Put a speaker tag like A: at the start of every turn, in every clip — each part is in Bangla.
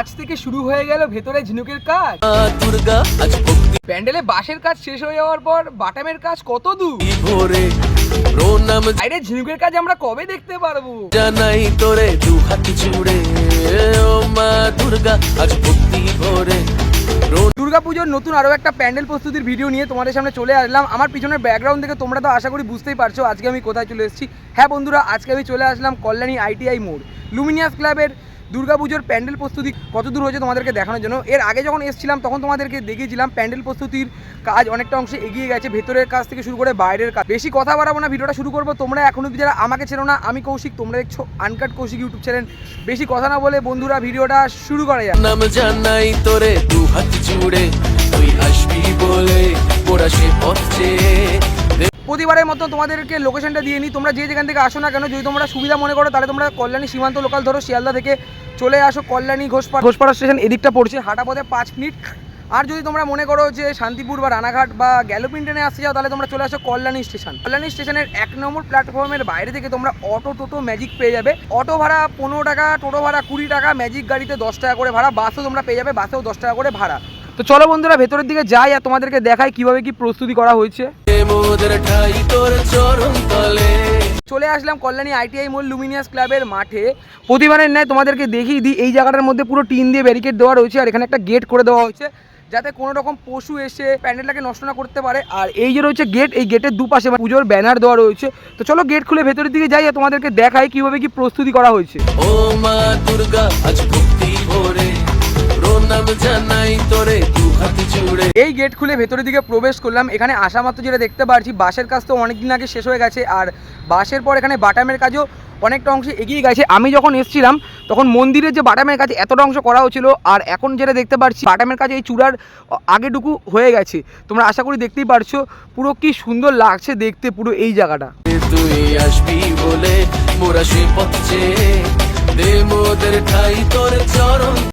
A: আজ থেকে শুরু হয়ে গেল ভেতরে ঝিনুকের কাজ।
B: দুর্গা
A: প্যান্ডেলে বাঁশের কাজ শেষ হয়ে যাওয়ার পর বাটামের কাজ কত দূর? বাইরে ঝিনুকের কাজ আমরা কবে দেখতে পারব?
B: জানাই তোরে দু হাত জুড়ে ও মা দুর্গা আজ ভক্তি ভরে।
A: দুর্গাপুজোর নতুন আরও একটা প্যান্ডেল প্রস্তুতির ভিডিও নিয়ে তোমাদের সামনে চলে আসলাম। আমার পিছনের ব্যাকগ্রাউন্ড থেকে তোমরা তো আশা করি বুঝতেই পারছ আজকে আমি কোথায় চলে এসেছি। হ্যাঁ বন্ধুরা আজকে আমি চলে আসলাম কল্যাণী আইটিআই মোড় লুমিনিয়াস ক্লাবের দুর্গাপুজোর প্যান্ডেল প্রস্তুতি কত দূর হয়েছে তোমাদেরকে দেখানোর জন্য? এর আগে যখন এসেছিলাম, তখন তোমাদেরকে দেখিয়েছিলাম, প্যান্ডেল প্রস্তুতির কাজ অনেকটা অংশে এগিয়ে গেছে, ভেতরের কাজ থেকে শুরু করে বাইরের কাজ। বেশি কথা বাড়াবো না, ভিডিওটা শুরু করব। তোমরা এখনও যারা আমাকে চেনো না, আমি কৌশিক, তোমরা দেখছ আনকাট কৌশিক ইউটিউব চ্যানেল। বেশি কথা না বলে বন্ধুরা, ভিডিওটা শুরু করা যাক।
B: দু
A: প্রতিবারের মতো তোমাদেরকে লোকেশনটা দিয়ে নিই। তোমরা যে যেখান থেকে আসো না কেন যদি তোমরা সুবিধা মনে করো তাহলে তোমরা কল্যাণী সীমান্ত লোকাল ধরো শিয়ালদা থেকে চলে আসো কল্যাণী ঘোষপাড়া ঘোষপাড়া স্টেশন এদিকটা পড়ছে। হাঁটা পথে পাঁচ মিনিট। আর যদি তোমরা মনে করো যে শান্তিপুর বা রানাঘাট বা গ্যালোপিন ট্রেনে আসতে যাও তাহলে তোমরা চলে আসো কল্যাণী স্টেশন কল্যাণী স্টেশনের এক নম্বর প্ল্যাটফর্মের বাইরে থেকে তোমরা অটো টোটো ম্যাজিক পেয়ে যাবে। অটো ভাড়া পনেরো টাকা টোটো ভাড়া কুড়ি টাকা ম্যাজিক গাড়িতে দশ টাকা করে ভাড়া বাসও তোমরা পেয়ে যাবে বাসেও দশ টাকা করে ভাড়া। তো চলো বন্ধুরা ভেতরের দিকে যাই আর তোমাদেরকে দেখাই কীভাবে কি প্রস্তুতি করা হয়েছে।
B: মোদের ঠাই তোর চরণ তলে।
A: চলে আসলাম কল্যাণী আইটিআই মোল লুমিনিয়াস ক্লাবের মাঠে। প্রতিবারের ন্যায় তোমাদেরকে দেখিয়ে দিই এই জায়গাটার মধ্যে পুরো টিন দিয়ে ব্যারিকেড দেওয়া রয়েছে আর এখানে একটা গেট করে দেওয়া হয়েছে যাতে কোনো রকম পশু এসে প্যান্ডেলটাকে নষ্ট না করতে পারে। আর এই যে রয়েছে গেট এই গেটের দুপাশে পুজোর ব্যানার দেওয়া রয়েছে। তো চলো গেট খুলে ভেতরের দিকে যাই আর তোমাদেরকে দেখাই কীভাবে কি প্রস্তুতি করা হয়েছে।
B: ও মা দুর্গা আজ ভক্তি ভরে। প্রণাম জানাই তোরে দু হাত জুড়ে
A: এই গেট খুলে ভেতরের দিকে প্রবেশ করলাম। এখানে আসা মাত্র যেটা দেখতে পারছি বাসের কাজ তো অনেকদিন আগে শেষ হয়ে গেছে আর বাসের পর এখানে বাটামের কাজও অনেকটা অংশে এগিয়ে গেছে। আমি যখন এসেছিলাম তখন মন্দিরের যে বাটামের কাজ এতটা অংশ করা হচ্ছিল আর এখন যেটা দেখতে পাচ্ছি বাটামের কাজ এই চূড়ার আগেটুকু হয়ে গেছে। তোমরা আশা করি দেখতেই পারছ পুরো কি সুন্দর লাগছে দেখতে পুরো এই জায়গাটা।
B: তুই আসবি বলে মোরা সে পথ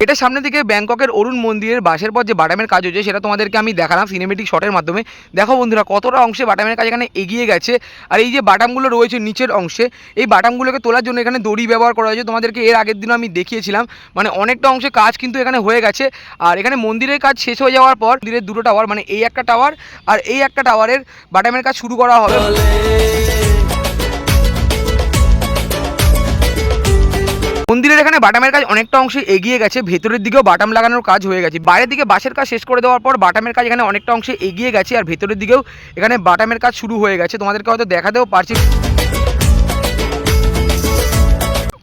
A: এটা সামনে থেকে ব্যাংককের অরুণ মন্দিরের বাসের পর যে বাটামের কাজ হচ্ছে সেটা তোমাদেরকে আমি দেখালাম সিনেমেটিক শটের মাধ্যমে। দেখো বন্ধুরা কতটা অংশে বাটামের কাজ এখানে এগিয়ে গেছে। আর এই যে বাটামগুলো রয়েছে নিচের অংশে এই বাটামগুলোকে তোলার জন্য এখানে দড়ি ব্যবহার করা হয়েছে। তোমাদেরকে এর আগের দিনও আমি দেখিয়েছিলাম। মানে অনেকটা অংশে কাজ কিন্তু এখানে হয়ে গেছে। আর এখানে মন্দিরের কাজ শেষ হয়ে যাওয়ার পর মন্দিরের দুটো টাওয়ার মানে এই একটা টাওয়ার আর এই একটা টাওয়ারের বাটামের কাজ শুরু করা হবে। এখানে বাটামের কাজ অনেকটা অংশে এগিয়ে গেছে, ভেতরের দিকেও বাটাম লাগানোর কাজ হয়ে গেছে। বাইরের দিকে বাসের কাজ শেষ করে দেওয়ার পর বাটামের কাজ এখানে অনেকটা অংশে এগিয়ে গেছে আর ভেতরের দিকেও এখানে বাটামের কাজ শুরু হয়ে গেছে। তোমাদেরকে হয়তো দেখাতেও পারছি।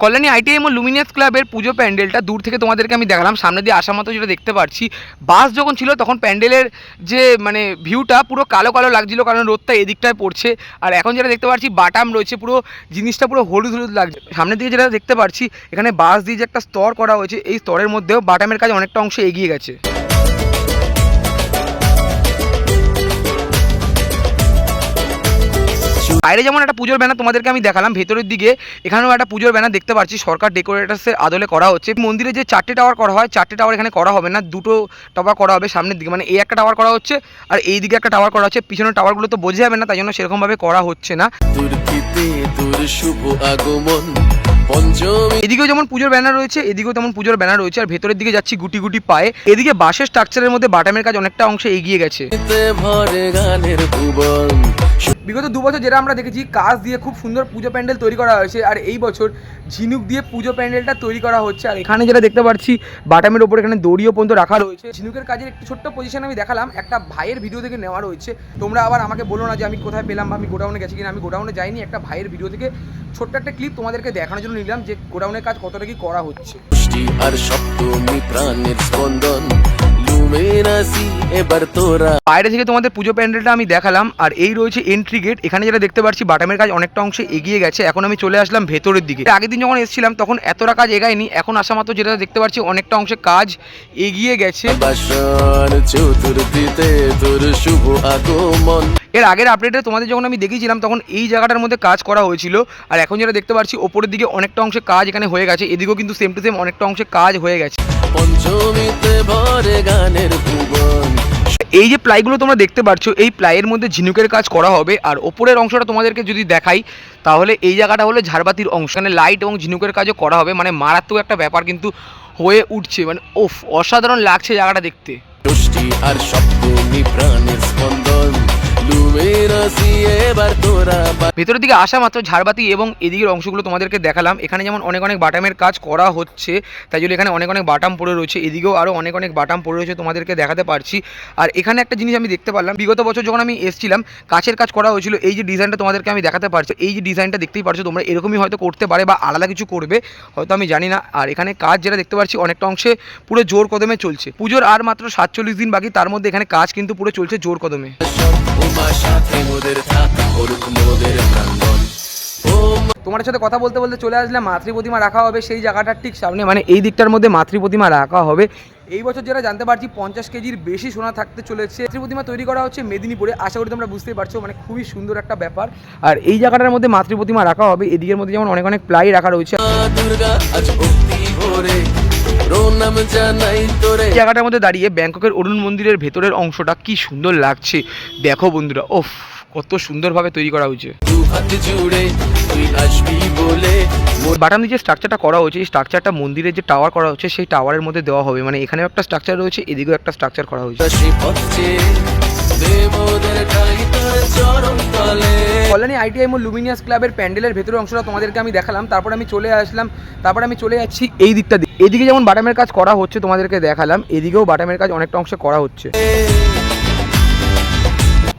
A: কল্যাণী আইটিআই এবং লুমিনিয়াস ক্লাবের পুজো প্যান্ডেলটা দূর থেকে তোমাদেরকে আমি দেখালাম। সামনে দিয়ে আসা মতো যেটা দেখতে পাচ্ছি বাস যখন ছিল, তখন প্যান্ডেলের যে মানে ভিউটা পুরো কালো কালো লাগছিল, কারণ রোদটা এদিকটায় পড়ছে। আর এখন যেটা দেখতে পাচ্ছি বাটাম রয়েছে পুরো, জিনিসটা পুরো হলুদ হলুদ লাগছে। সামনে দিকে যেটা দেখতে পাচ্ছি এখানে বাস দিয়ে যে একটা স্তর করা হয়েছে, এই স্তরের মধ্যেও বাটামের কাজ অনেকটা অংশ এগিয়ে গেছে। বাইরে যেমন একটা পুজোর ব্যানার তোমাদেরকে আমি দেখালাম ভেতরের দিকে এখানেও একটা পুজোর ব্যানার দেখতে পাচ্ছি। সরকার ডেকোরেটার্সের আদলে করা হচ্ছে। মন্দিরে যে চারটে টাওয়ার করা হয় চারটে টাওয়ার এখানে করা হবে না দুটো টাওয়ার করা হবে সামনের দিকে। মানে এই একটা টাওয়ার করা হচ্ছে আর এই দিকে একটা টাওয়ার করা হচ্ছে। পিছনের টাওয়ারগুলো তো বোঝা যাবে না তাই জন্য সেরকমভাবে করা হচ্ছে না।
B: শুভ আগমন
A: এদিকেও যেমন পুজোর ব্যানার রয়েছে এদিকেও তেমন পুজোর ব্যানার রয়েছে। আর ভেতরের দিকে যাচ্ছি গুটি গুটি পায়ে। এদিকে বাঁশের স্ট্রাকচারের মধ্যে বাটামের কাজ অনেকটা অংশে এগিয়ে গেছে। বিগত দু বছর যেটা আমরা দেখেছি কাজ দিয়ে খুব সুন্দর পুজো প্যান্ডেল তৈরি করা হয়েছে আর এই বছর ঝিনুক দিয়ে পুজো প্যান্ডেলটা তৈরি করা হচ্ছে। আর এখানে যেটা দেখতে পাচ্ছি, বাটামের ওপর এখানে দড়িও পর্যন্ত রাখা রয়েছে। ঝিনুকের কাজের একটি ছোট্ট পজিশন আমি দেখালাম, একটা ভাইয়ের ভিডিও থেকে নেওয়া রয়েছে। তোমরা আবার আমাকে বলো না যে আমি কোথায় পেলাম বা আমি গোডাউনে গেছি কিনা, আমি গোডাউনে যাইনি, একটা ভাইয়ের ভিডিও থেকে ছোট্ট একটা ক্লিপ তোমাদেরকে দেখানোর জন্য নিলাম যে গোডাউনের কাজ কতটা কি করা হচ্ছে।
B: আর সপ্তমী প্রাণের স্পন্দন
A: বাইরে থেকে তোমাদের পুজো প্যান্ডেলটা আমি দেখালাম আর এই রয়েছে এন্ট্রি গেট এখানে যেটা দেখতে পাচ্ছি বাটামের কাজ অনেকটা অংশে এগিয়ে গেছে। এখন আমি চলে আসলাম ভেতরের দিকে। আগের দিন যখন এসেছিলাম তখন এতটা কাজ এগায়নি। এখন আসা মাত্র যেটা দেখতে পাচ্ছি অনেকটা অংশে কাজ এগিয়ে গেছে। এর আগের আপডেটে তোমাদের যখন আমি দেখিয়েছিলাম তখন এই জায়গাটার মধ্যে কাজ করা হয়েছিল। আর এখন যেটা দেখতে পাচ্ছি ওপরের দিকে অনেকটা অংশে কাজ এখানে হয়ে গেছে। এদিকেও কিন্তু সেম টু সেম অনেকটা অংশে কাজ হয়ে গেছে।
B: পঞ্চমীতে ভরে গানের ভুবন।
A: এই যে প্লাইগুলো তোমরা দেখতে পাচ্ছ এই প্লাইয়ের মধ্যে ঝিনুকের কাজ করা হবে আর ওপরের অংশটা তোমাদেরকে যদি দেখাই তাহলে এই জায়গাটা হলো ঝাড়বাতির অংশ। মানে লাইট এবং ঝিনুকের কাজও করা হবে মানে মারাত্মক একটা ব্যাপার কিন্তু হয়ে উঠছে। মানে ওফ অসাধারণ লাগছে জায়গাটা দেখতে।
B: আর শব্দনি প্রাণের স্পন্দন।
A: ভেতরের দিকে আসা মাত্র ঝাড়বাতি এবং এদিকের অংশগুলো তোমাদেরকে দেখালাম। এখানে যেমন অনেক অনেক বাটামের কাজ করা হচ্ছে, তাই জন্য এখানে অনেক অনেক বাটাম পড়ে রয়েছে। এদিকেও আরও অনেক অনেক বাটাম পড়ে রয়েছে তোমাদেরকে দেখাতে পারছি। আর এখানে একটা জিনিস আমি দেখতে পারলাম, বিগত বছর যখন আমি এসেছিলাম কাছের কাজ করা হয়েছিল। এই যে ডিজাইনটা তোমাদেরকে আমি দেখাতে পারছি, এই যে ডিজাইনটা দেখতেই পারছ তোমরা, এরকমই হয়তো করতে পারে বা আলাদা কিছু করবে, হয়তো আমি জানি না। আর এখানে কাজ যেটা দেখতে পাচ্ছি, অনেকটা অংশে পুরো জোর কদমে চলছে। পুজোর আর মাত্র সাতচল্লিশ দিন বাকি, তার মধ্যে এখানে কাজ কিন্তু পুরো চলছে জোর কদমে।
B: উমা
A: তোমার সাথে কথা বলতে বলতে চলে আসলে মাতৃ প্রতিমা রাখা হবে সেই জায়গাটার ঠিক সামনে মানে এই দিকটার মধ্যে মাতৃ প্রতিমা রাখা হবে। এই বছর যেটা জানতে পারছি, পঞ্চাশ কেজির বেশি সোনা থাকতে চলেছে। মাতৃ তৈরি করা হচ্ছে মেদিনীপুরে। আশা করি তোমরা বুঝতেই পারছ মানে খুবই সুন্দর একটা ব্যাপার। আর এই জায়গাটার মধ্যে মাতৃ প্রতিমা রাখা হবে। এদিকের মধ্যে যেমন অনেক অনেক প্লাই রাখা রয়েছে।
B: প্রণাম জানাই তোরে।
A: এই জায়গাটার মধ্যে দাঁড়িয়ে ব্যাংককের অরুণ মন্দিরের ভেতরের অংশটা কি সুন্দর লাগছে। দেখো বন্ধুরা ওফ কত সুন্দরভাবে তৈরি করা হয়েছে। বাটাম দিয়ে যে স্ট্রাকচারটা করা হয়েছে এই স্ট্রাকচারটা মন্দিরের যে টাওয়ার করা হচ্ছে সেই টাওয়ারের মধ্যে দেওয়া হবে। মানে এখানেও একটা স্ট্রাকচার রয়েছে এদিকেও একটা স্ট্রাকচার করা হয়েছে। কল্যাণী আইটিআই মোল লুমিনিয়াস ক্লাবের প্যান্ডেলের ভেতরের অংশটা তোমাদেরকে আমি দেখালাম। তারপর আমি চলে আসলাম, তারপর আমি চলে যাচ্ছি এই দিকটা দিয়ে। এদিকে যেমন বাটামের কাজ করা হচ্ছে তোমাদেরকে দেখালাম, এদিকেও বাটামের কাজ অনেকটা অংশে করা হচ্ছে।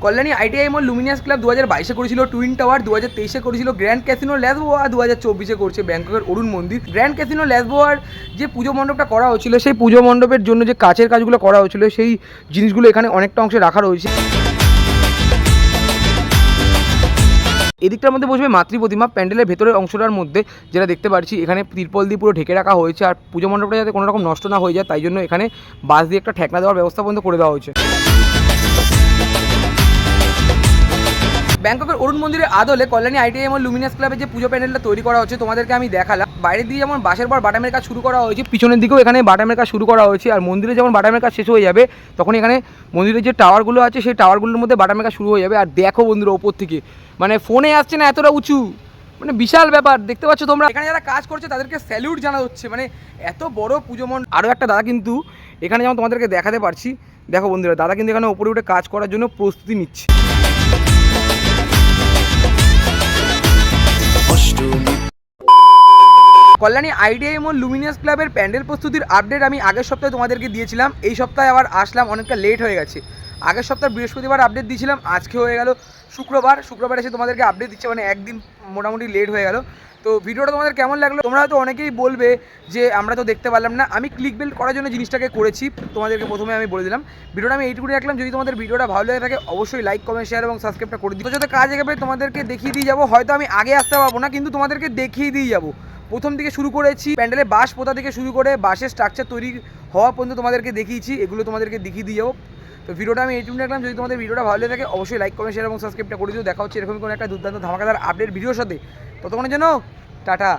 A: কল্যাণী আইটিআই মোল লুমিনিয়াস ক্লাব দু হাজার বাইশে করেছিল, টুইন টাওয়ার দু হাজার তেইশে করেছিল, গ্র্যান্ড ক্যাসিনো ল্যাসবোয়া দু হাজার চব্বিশে করছে ব্যাংককের অরুণ মন্দির। গ্র্যান্ড ক্যাসিনো ল্যাসবোয়ার যে পুজো মণ্ডপটা করা হয়েছিল সেই পুজো মণ্ডপের জন্য যে কাচের কাজগুলো করা হয়েছিল সেই জিনিসগুলো এখানে অনেকটা অংশে রাখা রয়েছে। এদিকটার মধ্যে বসবে মাতৃ প্রতিমা, প্যান্ডেলের ভেতরের অংশটার মধ্যে যেটা দেখতে পাচ্ছি, এখানে তিরপল দিয়ে পুরো ঢেকে রাখা হয়েছে আর পুজো মণ্ডপটা যাতে কোনো রকম নষ্ট না হয়ে যায়, তাই জন্য এখানে বাস দিয়ে একটা ঠেকনা দেওয়ার ব্যবস্থা পর্যন্ত করে দেওয়া হয়েছে। ব্যাংককের অরুণ মন্দিরের আদলে কল্যাণী আইটিআই এবং লুমিনাস ক্লাবে যে পুজো প্যান্ডেলটা তৈরি করা হচ্ছে, তোমাদেরকে আমি দেখালাম। বাইরের দিকে যেমন বাসের পর বাটামের কাজ শুরু করা হয়েছে, পিছনের দিকেও এখানে বাটামের কাজ শুরু করা হয়েছে, আর মন্দিরে যেমন বাটামের কাজ শেষ হয়ে যাবে, তখন এখানে মন্দিরের যে টাওয়ারগুলো আছে, সেই টাওয়ারগুলোর মধ্যে বাটামের কাজ শুরু হয়ে যাবে। আর দেখো বন্ধুরা ওপর থেকে মানে ফোনে আসছে না এতটা উঁচু মানে বিশাল ব্যাপার, দেখতে পাচ্ছ তোমরা? এখানে যারা কাজ করছে, তাদেরকে স্যালিউট জানা হচ্ছে মানে এত বড় পুজো মণ্ডপ আরও একটা দাদা কিন্তু এখানে যেমন তোমাদেরকে দেখাতে পারছি, দেখো বন্ধুরা, দাদা কিন্তু এখানে উপরে উঠে কাজ করার জন্য প্রস্তুতি নিচ্ছে। কল্যাণী আইডিআই এবং লুমিনিয়াস ক্লাবের প্যান্ডেল প্রস্তুতির আপডেট আমি আগের সপ্তাহে তোমাদেরকে দিয়েছিলাম। এই সপ্তাহে আবার আসলাম, অনেকটা লেট হয়ে গেছে। আগের সপ্তাহে বৃহস্পতিবার আপডেট দিয়েছিলাম, আজকে হয়ে গেল শুক্রবার। শুক্রবার এসে তোমাদেরকে আপডেট দিচ্ছে মানে একদিন মোটামুটি লেট হয়ে গেল। তো ভিডিওটা তোমাদের কেমন লাগল? তোমরা হয়তো অনেকেই বলবে যে আমরা তো দেখতে পারলাম না। আমি ক্লিক বেল করার জন্য জিনিসটাকে করেছি, তোমাদেরকে প্রথমে আমি বলে দিলাম। ভিডিওটা আমি এইটুকুনি রাখলাম। যদি তোমাদের ভিডিওটা ভালো লেগে থাকে, অবশ্যই লাইক কমেন্ট শেয়ার এবং সাবস্ক্রাইবটা করে দিই তো যাতে কাজ এগোবে তোমাদেরকে দেখিয়ে দিয়ে যাব, হয়তো আমি আগে আসতে পারব না, কিন্তু তোমাদেরকে দেখিয়ে দিয়ে যাব। প্রথম থেকে শুরু করেছি, প্যান্ডেলে বাস পোতা থেকে শুরু করে বাসের স্ট্রাকচার তৈরি হওয়া পর্যন্ত তোমাদেরকে দেখিয়েছি, এগুলো তোমাদেরকে দেখিয়ে দিয়ে যাব তো ভিডিওটা আমি এইটুকু রাখলাম যদি তোমাদের ভিডিওটা ভালো লাগে থাকে, অবশ্যই লাইক কমেন্ট শেয়ার এবং সাবস্ক্রাইবটা করে দিও। দেখা হচ্ছে এরকম কোনো একটা দুর্দান্ত ধামাকাদার আপডেট ভিডিওর সাথে। ততক্ষণের জন্য, টাটা।